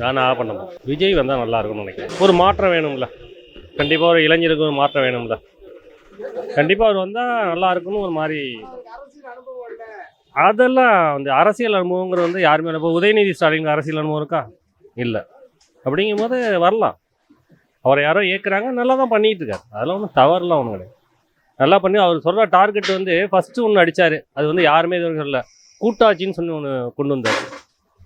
நான் ஆ பண்ண மாட்டேன் விஜய் வந்தால் நல்லா இருக்கும்னு நினைக்கிறேன். ஒரு மாற்றம் வேணும்ல. கண்டிப்பாக ஒரு இளைஞருக்கு ஒரு மாற்றம் வேணும்ல. கண்டிப்பாக அவர் வந்தால் நல்லா இருக்கும்னு ஒரு மாதிரி அதெல்லாம் அந்த அரசியல் அனுபவங்கிறது வந்து யாருமே இப்போ உதயநிதி ஸ்டாலின் அரசியல் அனுபவம் இருக்கா? இல்லை. அப்படிங்கும்போது வரலாம். அவரை யாரோ ஏற்கிறாங்க நல்லா தான் பண்ணிட்டு இருக்காரு. அதெல்லாம் ஒன்றும் தவறுலாம் ஒன்றும் கிடையாது. நல்லா பண்ணி அவர் சொல்கிற டார்கெட் வந்து ஃபஸ்ட்டு ஒன்று அடித்தார் அது வந்து யாருமே இது வரைக்கும் கூட்டாட்சின்னு சொல்லி ஒன்று கொண்டு வந்தார்.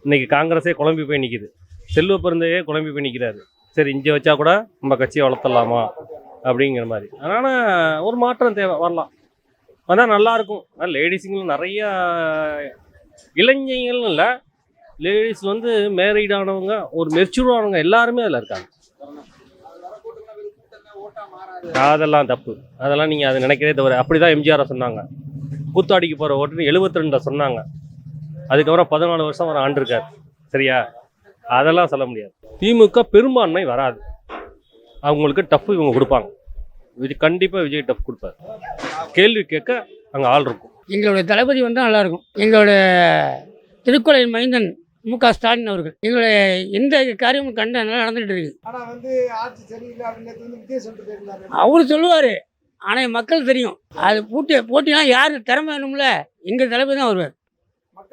இன்றைக்கி காங்கிரஸே குழம்பி போய் நிற்கிது செல்வ பிறந்தையே குழம்பி பண்ணிக்கிறாரு சரி இங்கே வச்சா கூட நம்ம கட்சியை வளர்த்தலாமா? அப்படிங்கிற மாதிரி. அதனால் ஒரு மாற்றம் தேவை வரலாம். வந்தால் நல்லாயிருக்கும் லேடிஸுங்களும் நிறையா இளைஞர்கள் இல்லை லேடிஸ் வந்து மேரீட் ஆனவங்க ஒரு மெச்சூர் ஆனவங்க எல்லாருமே அதில் இருக்காங்க. அதெல்லாம் தப்பு. அதெல்லாம் நீங்கள் அதை நினைக்கிறதே தவிர அப்படி தான் எம்ஜிஆரை சொன்னாங்க. கூத்தாடிக்கு போகிற ஓட்டுன்னு எழுபத்தி ரெண்டில் சொன்னாங்க. அதுக்கப்புறம் பதினாலு வருஷம் அவர் ஆண்டிருக்கார். சரியா? அதெல்லாம் சொல்ல முடியாது. திமுக பெரும்பான்மை வராது. அவங்களுக்கு டஃப் இவங்க கொடுப்பாங்க. விஜய் கண்டிப்பாக விஜய் டஃப் கொடுப்பாரு. கேள்வி கேட்க அங்கே ஆள் இருக்கும். எங்களுடைய தளபதி வந்தால் நல்லாயிருக்கும் எங்களுடைய திருக்குறளை மைந்தன் மு க ஸ்டாலின் அவர்கள். எங்களுடைய எந்த காரியமும் கண்ட நல்லா நடந்துகிட்டு இருக்கு. ஆனா வந்து ஆட்சி சரியில்லை அப்படின்னு அவர் சொல்லுவார். ஆனால் மக்கள் தெரியும். அது போட்டி போட்டினா யார் திறமை வேணும்ல? எங்கள் தளபதி தான் வருவார்.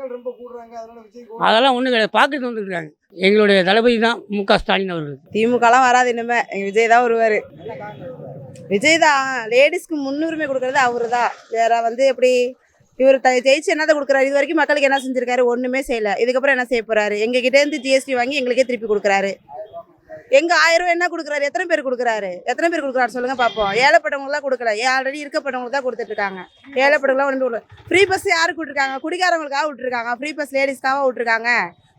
மக்கள் ரொம்ப கூடுறாங்க அதனால விஜய் கூட அதெல்லாம் ஒன்றும் கிடையாது. பார்க்கறது வந்துருக்காங்க எங்களுடைய தளபதி தான் மு க. ஸ்டாலின் அவர்கள். திமுகலாம் வராது இனிமே. எங்க விஜய் தான் வருவார். விஜய் தான் லேடிஸ்க்கு முன்னுரிமை கொடுக்கறது அவரு தான் வேற வந்து எப்படி இவர் த ஜெயிச்சு என்னதை கொடுக்குறாரு? இது வரைக்கும் மக்களுக்கு என்ன செஞ்சிருக்காரு? ஒண்ணுமே செய்யல. இதுக்கப்புறம் என்ன செய்ய போறாரு? எங்க கிட்ட இருந்து ஜிஎஸ்டி வாங்கி எங்களுக்கே திருப்பி கொடுக்குறாரு. எங்க ஆயிரம் ரூபாய் என்ன கொடுக்குறாரு? எத்தனை பேர் கொடுக்குறாரு? எத்தனை பேர் கொடுக்குறாரு சொல்லுங்க பார்ப்போம் ஏழைப்பட்டவங்களாம் கொடுக்கல. ஆல்ரெடி இருக்கப்பட்டவங்களுக்கு தான் கொடுத்துட்டு இருக்காங்க ஏழைப்பட்டவங்களாம் ஒன்று கொடுக்கல ஃப்ரீ பஸ் யாருக்கு விட்டுருக்காங்க குடிக்காரவங்களுக்காக விட்டுருக்காங்க. ஃப்ரீ பஸ் லேடிஸ்க்காக விட்டுருக்காங்க.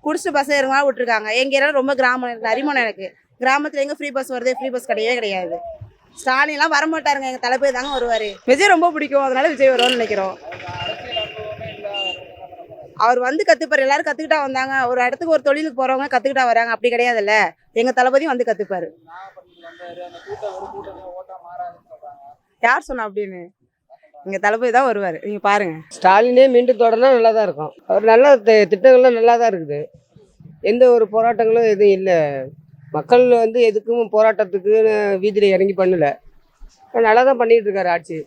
குடிச்சு பஸ் ஏறுவா விட்டுருக்காங்க. எங்க ஏரியால ரொம்ப கிராமம். எனக்கு அறிமுகம் எனக்கு. கிராமத்துல எங்க ஃப்ரீ பஸ் வருது ஃப்ரீ பஸ் கிடையவே கிடையாது. ஸ்டாலின்லாம் வரமாட்டாருங்க. எங்க தளபதி தாங்க வருவாரு. விஜய் ரொம்ப பிடிக்கும். அதனால விஜய் வருவோம்னு நினைக்கிறோம். அவர் வந்து கற்றுப்பார் எல்லாரும் கத்துக்கிட்டா வந்தாங்க. ஒரு இடத்துக்கு ஒரு தொழிலுக்கு போறவங்க கத்துக்கிட்டா வராங்க. அப்படி கிடையாதுல்ல. எங்க தளபதியும் வந்து கத்துப்பாரு. யார் சொன்னா அப்படின்னு? எங்கள் தளபதி தான் வருவாரு. நீங்க பாருங்க. ஸ்டாலினே மீண்டும் தொடர்னா நல்லா தான் இருக்கும். அவர் நல்ல திட்டங்கள்லாம் நல்லா தான் இருக்குது. எந்த ஒரு போராட்டங்களும் எதுவும் இல்லை. மக்கள் வந்து எதுக்கும் போராட்டத்துக்கு வீதியில் இறங்கி பண்ணல. நல்லா தான் பண்ணிட்டு இருக்காரு ஆட்சி.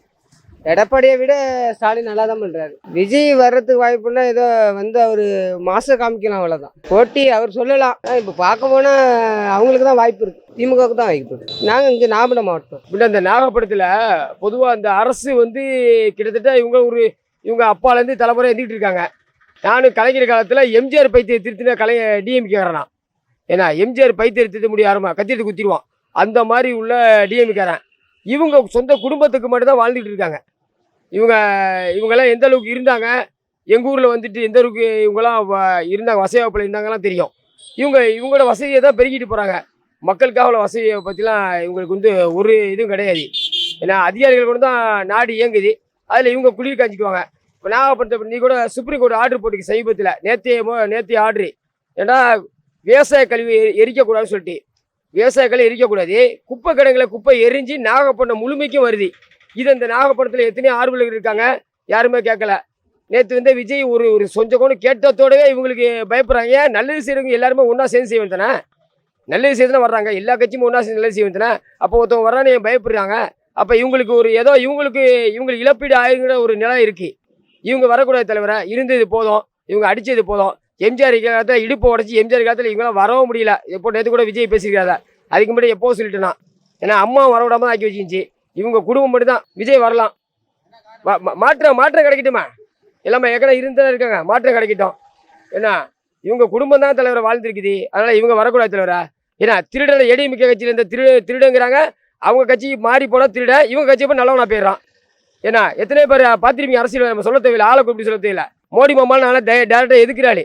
எடப்பாடியை விட ஸ்டாலின் நல்லா தான் பண்ணுறாரு விஜய் வர்றதுக்கு வாய்ப்புன்னா ஏதோ வந்து அவர் மாசம் காமிக்கலாம் அவ்வளோதான் போட்டி அவர் சொல்லலாம். இப்போ பார்க்க போனால் அவங்களுக்கு தான் வாய்ப்பு இருக்குது திமுகவுக்கு தான் வாய்ப்பு இருக்குது நாங்கள் இங்கே நாகப்பட்டினம் மாவட்டம் இப்படி அந்த நாகப்படத்தில் பொதுவாக அந்த அரசு வந்து கிட்டத்தட்ட இவங்க ஒரு இவங்க அப்பாலேருந்து தலைமுறை எழுதிட்டு இருக்காங்க. நானும் கலைஞர் காலத்தில் எம்ஜிஆர் பைத்திய திருத்தின கலை டிஎம்கே ஏன்னா எம்ஜிஆர் பைத்திய திருத்த ஆரம்ப கத்திவிட்டு குத்திடுவான். அந்த மாதிரி உள்ள டிஎம்காரன் இவங்க சொந்த குடும்பத்துக்கு மட்டும்தான் வாழ்ந்துட்டு இருக்காங்க. இவங்க இவங்கெல்லாம் எந்த அளவுக்கு இருந்தாங்க? எங்கள் ஊரில் வந்துட்டு எந்த அளவுக்கு இவங்கெல்லாம் வ- இருந்தாங்க? வசதி வாய்ப்பில் இருந்தாங்கலாம் தெரியும். இவங்க இவங்களோட வசதியை தான் பெருகிட்டு போகிறாங்க மக்களுக்காக உள்ள வசதியை பற்றிலாம் இவங்களுக்கு வந்து ஒரு இதுவும் கிடையாது. ஏன்னா அதிகாரிகள் கூட தான் நாடு இயங்குது. அதில் இவங்க குளிர் காஞ்சிக்குவாங்க. இப்போ நாகப்பட்டினத்தை நீ கூட சுப்ரீம் கோர்ட் ஆர்டர் போட்டுக்கு சமீபத்தில். நேற்றைய மோ- நேற்றைய ஆர்டர் ஏன்னா விவசாய கழிவு எரி- எரிக்கக்கூடாதுன்னு சொல்லிட்டு. விவசாய கழிவு எரிக்கக்கூடாது. குப்பை கிடங்களை குப்பை எரிஞ்சு நாகப்பட்டினம் முழுமைக்கும் வருது. இது இந்த நாகப்பட்டினத்தில் எத்தனையோ ஆர்வலர்கள் இருக்காங்க. யாருமே கேட்கல. நேற்று வந்து விஜய் ஒரு ஒரு கொஞ்சம் கேட்டத்தோடவே கேட்டதோடவே இவங்களுக்கு பயப்படுறாங்க. நல்லது செய்கிறவங்க எல்லாருமே ஒன்றா சேர்ந்து செய்ய வேண்டியதானே நல்லது செய்து வர்றாங்க. எல்லா கட்சியும் ஒன்றா சேர்ந்து நல்லது செய்ய வேண்டியதானே அப்போ ஒருத்தவங்க வர்றானே பயப்படுறாங்க? அப்போ இவங்களுக்கு ஒரு ஏதோ இவங்களுக்கு இவங்களுக்கு இழப்பீடு ஆகிற ஒரு நிலை இருக்குது இவங்க வரக்கூடாது தலைவரை. இருந்தது போதும். இவங்க அடித்தது போதும். எம்ஜிஆர் காலத்தில் இடுப்பு உடச்சி எம்ஜிஆர் காலத்தில் இவங்களாம் வரவும் முடியல. எப்போ நேற்று கூட விஜய் பேசியிருக்காத. அதுக்கு முன்னாடி எப்போ சொல்லிட்டேனா? ஏன்னா அம்மா வரவிடாம ஆக்கி வச்சிருந்துச்சு. இவங்க குடும்பம் மட்டும் தான் விஜய் வரலாம் மாற்றம் மாற்றம் கிடைக்கட்டுமா? எல்லாமே ஏற்கனவே இருந்தா இருக்காங்க. மாற்றம் கிடைக்கட்டும். ஏன்னா இவங்க குடும்பம் தான் தலைவரை வாழ்ந்துருக்குது. அதனால் இவங்க வரக்கூடாது தலைவரா? ஏன்னா திருடனை மிக்க கட்சியில் இருந்த திரு திருடங்கிறாங்க. அவங்க கட்சி மாறி போனால் திருட. இவங்க கட்சி போய் நல்லவனா போயிடுறான்? ஏன்னா எத்தனை பேர் பார்த்துருப்பீங்க அரசியல் நம்ம சொல்ல தேவையில்லை. ஆளை கூப்பிட்டு சொல்ல தேவையில்லை. மோடி மாமான்னு நல்லா டேரக்டாக எதுக்குறாளே?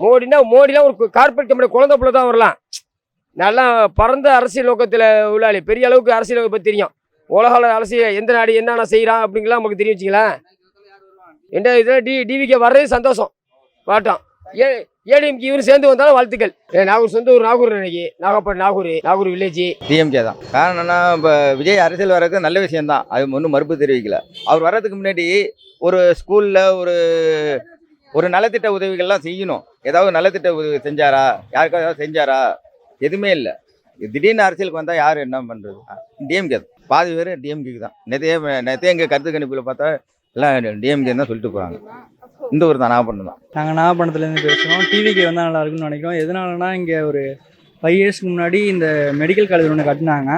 மோடினா மோடிலாம் ஒரு கார்பரேட் கம்பெனி குழந்தை புள்ள தான் வரலாம் நல்லா பரந்த அரசியல் நோக்கத்தில் உள்ளாளி. பெரிய அளவுக்கு அரசியல் பற்றி தெரியும். உலக அலசிய எந்த நாடு என்னென்ன செய்கிறான் அப்படிங்கலாம் நமக்கு தெரியும் வச்சுங்களேன் எந்த இதில் டி டிவிக்கு வர்றது சந்தோஷம். வாட்டம். ஏ ஏடிஎம்கே இவரும் சேர்ந்து வந்தாலும் வாழ்த்துக்கள். ஏ நாகூர் சொந்த ஊர் நாகூர் இன்னைக்கு நாகப்பட்டினம் நாகூர் நாகூர் வில்லேஜ் டிஎம்கே தான். காரணம் என்ன இப்போ விஜய் அரசியல் வர்றது நல்ல விஷயம்தான். அது ஒன்றும் மறுப்பு தெரிவிக்கல. அவர் வர்றதுக்கு முன்னாடி ஒரு ஸ்கூலில் ஒரு ஒரு நலத்திட்ட உதவிகள்லாம் செய்யணும். ஏதாவது நலத்திட்ட உதவி செஞ்சாரா? யாருக்காவது செஞ்சாரா? எதுவுமே இல்லை. திடீர்னு அரசியலுக்கு வந்தால் யார் என்ன பண்ணுறது டிஎம்கே தான். பாதி பேர் டிஎம்கேக்கு தான். நேற்றையே நேற்றையே எங்கள் கருத்து கணிப்பில் பார்த்தா எல்லாம் டிஎம்கே தான் சொல்லிட்டு போகிறாங்க இந்த ஒரு தான் நாகப்பட்டினம் தான். நாங்கள் நாகப்பட்டினத்துலேருந்து பேசுகிறோம் டிவிக்கு வந்தால் நல்லாயிருக்கும்னு நினைக்கிறோம். எதனாலனா இங்கே ஒரு ஃபைவ் இயர்ஸ்க்கு முன்னாடி இந்த மெடிக்கல் காலேஜ் ஒன்று கட்டினாங்க.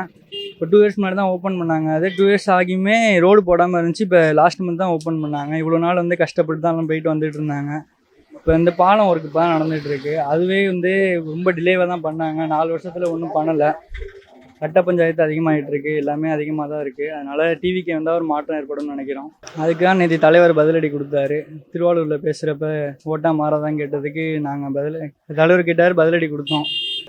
இப்போ டூ இயர்ஸ் முன்னாடி தான் ஓப்பன் பண்ணாங்க. அதே டூ இயர்ஸ் ஆகியுமே ரோடு போடாமல் இருந்துச்சு. இப்போ லாஸ்ட் மந்த் தான் ஓப்பன் பண்ணாங்க. இவ்வளோ நாள் வந்து கஷ்டப்பட்டு தான் எல்லாம் போயிட்டு வந்துட்டு இருந்தாங்க. இப்போ இந்த பாலம் ஒர்க் இப்போ தான் நடந்துகிட்ருக்கு அதுவே வந்து ரொம்ப டிலேவாக தான் பண்ணாங்க. நாலு வருஷத்தில் ஒன்றும் பண்ணலை. சட்ட பஞ்சாயத்து அதிகமாகிட்டு இருக்கு எல்லாமே அதிகமாக தான் இருக்குது அதனால் டிவிக்கு வந்தால் ஒரு மாற்றம் ஏற்படும்னு நினைக்கிறோம். அதுக்கு தான் நேற்று தலைவர் பதிலடி கொடுத்தாரு. திருவாரூரில் பேசுகிறப்ப ஓட்டா மாறாதான் கேட்டதுக்கு நாங்கள் பதில் தலைவர் கேட்டார் பதிலடி கொடுத்தோம்.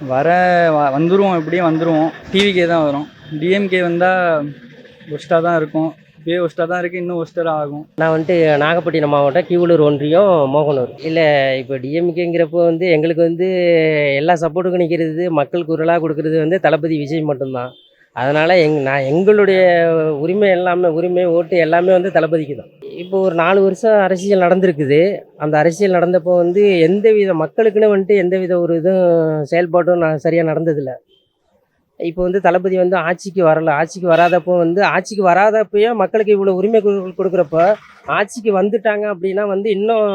வர வ- வந்துருவோம் எப்படியும் வந்துருவோம். டிவிக்கே தான் வரும். டிஎம்கே வந்தால் ஒஸ்ட்டாக தான் இருக்கும். இப்பயே ஒஸ்ட்டாக தான் இருக்குது இன்னும் ஒஸ்டர் ஆகும். நான் வந்துட்டு நாகப்பட்டினம் மாவட்டம் கீவலூர் ஒன்றியம் மோகனூர். இல்லை இப்போ டிஎம்கேங்கிறப்போ வந்து எங்களுக்கு வந்து எல்லா சப்போர்ட்டுக்கும் நிற்கிறது மக்கள் குரலாக கொடுக்கறது வந்து தளபதி விஜய் மட்டும்தான். அதனால் எங் நான் எங்களுடைய உரிமை எல்லாமே உரிமை ஓட்டு எல்லாமே வந்து தளபதிக்கு தான். இப்போ ஒரு நாலு வருஷம் அரசியல் நடந்திருக்குது. அந்த அரசியல் நடந்தப்போ வந்து எந்த வித மக்களுக்குன்னு வந்துட்டு எந்த வித ஒரு இதுவும் செயல்பாட்டும் நான் சரியாக நடந்ததில்ல. இப்போ வந்து தளபதி வந்து ஆட்சிக்கு வரல. ஆட்சிக்கு வராதப்போ வந்து ஆட்சிக்கு வராதப்பயே மக்களுக்கு இவ்வளோ உரிமை கொடு- கொடுக்குறப்ப ஆட்சிக்கு வந்துட்டாங்க அப்படின்னா வந்து இன்னும்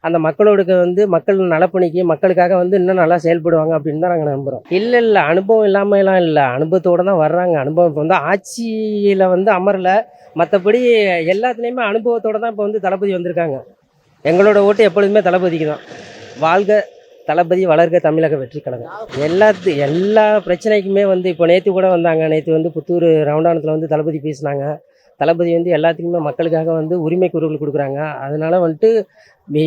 அந்த மக்களோட வந்து மக்கள் நலப்பணிக்கு மக்களுக்காக வந்து இன்னும் நல்லா செயல்படுவாங்க அப்படின்னு தான் நாங்கள் நம்புகிறோம் இல்லை இல்லை. அனுபவம் இல்லாமலாம் இல்லை. அனுபவத்தோடு தான் வர்றாங்க. அனுபவம் இப்போ வந்து ஆட்சியில் வந்து அமரல. மற்றபடி எல்லாத்துலேயுமே அனுபவத்தோடு தான் இப்போ வந்து தளபதி வந்திருக்காங்க. எங்களோட ஓட்டு எப்பொழுதுமே தளபதிக்கு தான். வாழ்க தளபதி வளர்க தமிழக வெற்றி கழகம். எல்லாத்து எல்லா பிரச்சனைக்குமே வந்து இப்போ நேற்று கூட வந்தாங்க. நேற்று வந்து புத்தூர் ரவுண்டானத்தில் வந்து தளபதி பேசினாங்க. தளபதி வந்து எல்லாத்துக்குமே மக்களுக்காக வந்து உரிமை குரல் கொடுக்குறாங்க. அதனால வந்துட்டு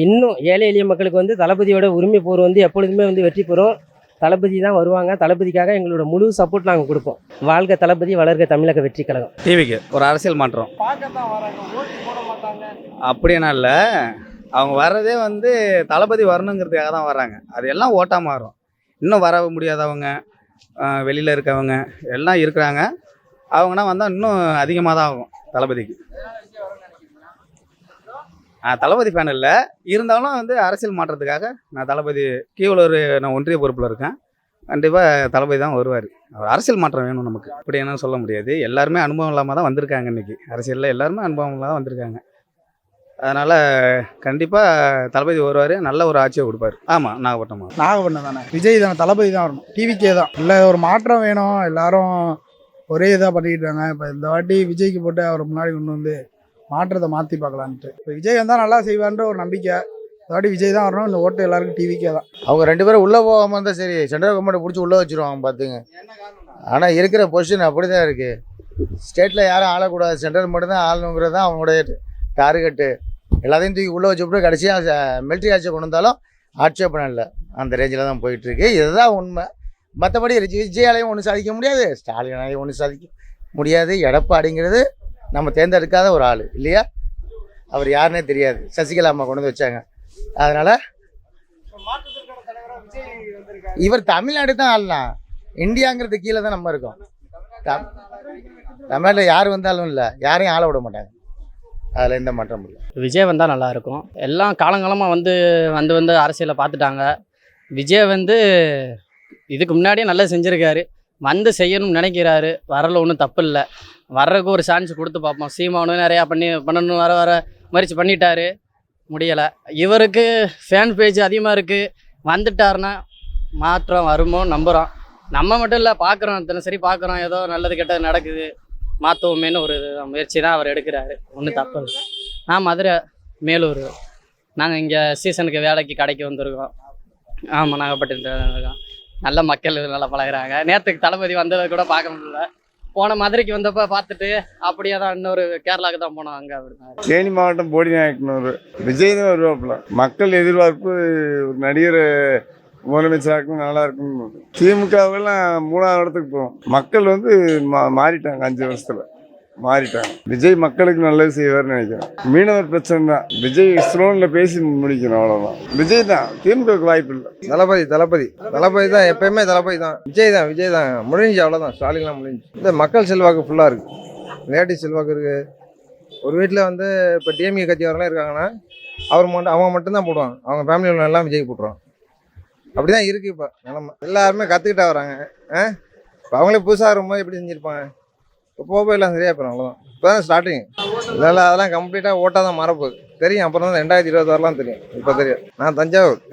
இன்னும் ஏழை எளிய மக்களுக்கு வந்து தளபதியோட உரிமை போர் வந்து எப்பொழுதுமே வந்து வெற்றி பெறும். தளபதி தான் வருவாங்க. தளபதிக்காக எங்களோட முழு சப்போர்ட் நாங்கள் கொடுப்போம். வாழ்க தளபதி வளர்க தமிழக வெற்றி கழகம். டிவிக்கு ஒரு அரசியல் மாற்றம். பார்க்கத்தான் வராங்க. ஓட்டு போட மாட்டாங்க. அப்படின்னா இல்லை. அவங்க வர்றதே வந்து தளபதி வரணுங்கிறதுக்காக தான் வர்றாங்க. அது எல்லாம் ஓட்டாக மாறும். இன்னும் வர முடியாதவங்க வெளியில் இருக்கவங்க எல்லாம் இருக்கிறாங்க. அவங்கன்னா வந்தால் இன்னும் அதிகமாக தான் ஆகும் தளபதிக்கு. நான் தளபதி ஃபேன் இல்லை. இருந்தாலும் வந்து அரசியல் மாற்றத்துக்காக நான் தளபதி கீவலூர் நான் ஒன்றிய பொறுப்பில் இருக்கேன். கண்டிப்பாக தளபதி தான் வருவார். அவர் அரசியல் மாற்றம் வேணும் நமக்கு. அப்படி என்ன சொல்ல முடியாது. எல்லாருமே அனுபவம் இல்லாமல் தான் வந்திருக்காங்க இன்றைக்கி அரசியலில் எல்லாருமே அனுபவம் இல்லாம தான் வந்திருக்காங்க. அதனால் கண்டிப்பாக தளபதி வருவார். நல்ல ஒரு ஆட்சியை கொடுப்பாரு. ஆமாம் நாகப்பட்டினம். நாகப்பட்டினம் தானே? விஜய் தானே தளபதி தான் வரணும். டிவிக்கே தான். இல்லை ஒரு மாற்றம் வேணும். எல்லாரும் ஒரே இதாக இருக்காங்க இப்போ இந்த வாட்டி விஜய்க்கு போட்டு அவர் முன்னாடி கொண்டு வந்து மாற்றத்தை மாற்றி பார்க்கலான்ட்டு. இப்போ விஜய் வந்தால் நல்லா செய்வான்ற ஒரு நம்பிக்கை. இந்த வாட்டி விஜய் தான் வரணும். இந்த ஓட்டு எல்லாருக்கும் டிவிக்கே தான். அவங்க ரெண்டு பேரும் உள்ளே போகாமல் இருந்தால் சரி சென்ட்ரல் கவர்மெண்ட்டை பிடிச்சி உள்ளே வச்சிருவாங்க பார்த்துங்க ஆனால் இருக்கிற பொசிஷன் அப்படி தான் இருக்குது ஸ்டேட்டில் யாரும் ஆளக்கூடாது. சென்ட்ரல் மட்டும் தான் ஆளணுங்கிறது தான் அவங்களுடைய டார்கெட்டு எல்லாத்தையும் தூக்கி உள்ளே வச்சுவிட்டு கடைசியாக மிலிட்ரி ஆட்சியை கொண்டு வந்தாலும் ஆட்சேபணம் இல்லை. அந்த ரேஞ்சில் தான் போயிட்டுருக்கு. இதுதான் உண்மை. மற்றபடி விஜயாலையும் ஒன்றும் சாதிக்க முடியாது. ஸ்டாலினாலையும் ஒன்றும் சாதிக்க முடியாது. எடப்பாடிங்கிறது நம்ம தேர்ந்தெடுக்காத ஒரு ஆள் இல்லையா? அவர் யாருன்னே தெரியாது. சசிகலா அம்மா கொண்டு வந்து வச்சாங்க. அதனால் இவர் தமிழ்நாடு தான் ஆளலாம் இந்தியாங்கிறது கீழே தான் நம்ம இருக்கோம். தமிழ்நாட்டில் யார் வந்தாலும் இல்லை. யாரையும் ஆள விட மாட்டாங்க. அதில் எந்த மாற்றம் இல்லை. விஜய் வந்தால் நல்லாயிருக்கும் எல்லாம் காலங்காலமாக வந்து வந்து வந்து அரசியலை பார்த்துட்டாங்க விஜய் வந்து இதுக்கு முன்னாடியே நல்லா செஞ்சுருக்காரு. வந்து செய்யணும்னு நினைக்கிறாரு. வரல ஒன்றும் தப்பு இல்லை. வர்றதுக்கு ஒரு சான்ஸ் கொடுத்து பார்ப்போம். சீமானும் நிறையா பண்ணி பண்ணணும் வர வர முயற்சி பண்ணிட்டாரு. முடியலை. இவருக்கு ஃபேன் பேஜ் அதிகமாக இருக்குது வந்துட்டாருன்னா மாற்றம் வருமோ நம்புகிறோம் நம்ம மட்டும் இல்லை பார்க்குறோம் தினசரி பார்க்குறோம் ஏதோ நல்லது கெட்டது நடக்குது. மாற்றுவோமேன்னு ஒரு முயற்சி தான் அவர் எடுக்கிறாரு. ஒன்றும் தப்பு இல்லை. நான் மதுரை மேலூர். நாங்கள் இங்கே சீசனுக்கு வேலைக்கு கடைக்கு வந்திருக்கோம். ஆமாம் நாகப்பட்டினத்தில். இருக்கோம் நல்ல மக்கள் நல்லா பழகுறாங்க. நேற்றுக்கு தளபதி வந்ததை கூட பார்க்க முடியல. போன மதுரைக்கு வந்தப்போ பார்த்துட்டு அப்படியே தான் இன்னொரு கேரளாவுக்கு தான் போனோம். அங்கே அப்படின்னா தேனி மாவட்டம் போடி நாயக்கனூர் விஜய் தான் வருவாப்புல. மக்கள் எதிர்பார்ப்பு ஒரு நடிகர் முதலமைச்சராக்கும் நல்லா இருக்கும் திமுகவெல்லாம் மூணாவது இடத்துக்கு போகும் மக்கள் வந்து மா மாறிட்டாங்க அஞ்சு வருஷத்துல. மாறிட்டாங்க. விஜய் மக்களுக்கு நல்லது செய்வார்னு நினைக்கிறேன். மீனவர் பிரச்சனை தான் விஜய் ஸ்லோனில் பேசி முடிக்கணும் அவ்வளோதான் விஜய் தான். திமுகவுக்கு வாய்ப்பு இல்லை. தளபதி தளபதி. தளபதி தான் எப்பயுமே தளபதி தான். விஜய் தான் விஜய் தான். முடிஞ்சு அவ்வளோதான் ஸ்டாலின்லாம் முடிஞ்சு. இந்த மக்கள் செல்வாக்கு ஃபுல்லாக இருக்குது லேடிஸ் செல்வாக்கு இருக்குது ஒரு வீட்டில் வந்து இப்போ டிஎம்கே கட்சி வரலாம் இருக்காங்கன்னா அவர் மட்டும் அவங்க மட்டும்தான் போடுவாங்க. அவங்க ஃபேமிலியில் எல்லாம் விஜய் போட்டுருவாங்க. அப்படி தான் இருக்குது இப்போ. நிலமை. எல்லாருமே கற்றுக்கிட்டா வராங்க. ஆ? இப்போ அவங்களே புதுசாக இருக்கும்போது எப்படி செஞ்சுருப்பாங்க? இப்போ போக எல்லாம் சரியாக போயிடும் அவ்வளோதான் இப்போ தான் ஸ்டார்டிங் இல்லை அதெல்லாம் கம்ப்ளீட்டாக ஓட்டாக தான் மாறப்போகுது. தெரியும் அப்புறம் தான் ரெண்டாயிரத்தி இருபத்தாறுலாம் தெரியும். இப்போ தெரியும். நான் தஞ்சாவூர்.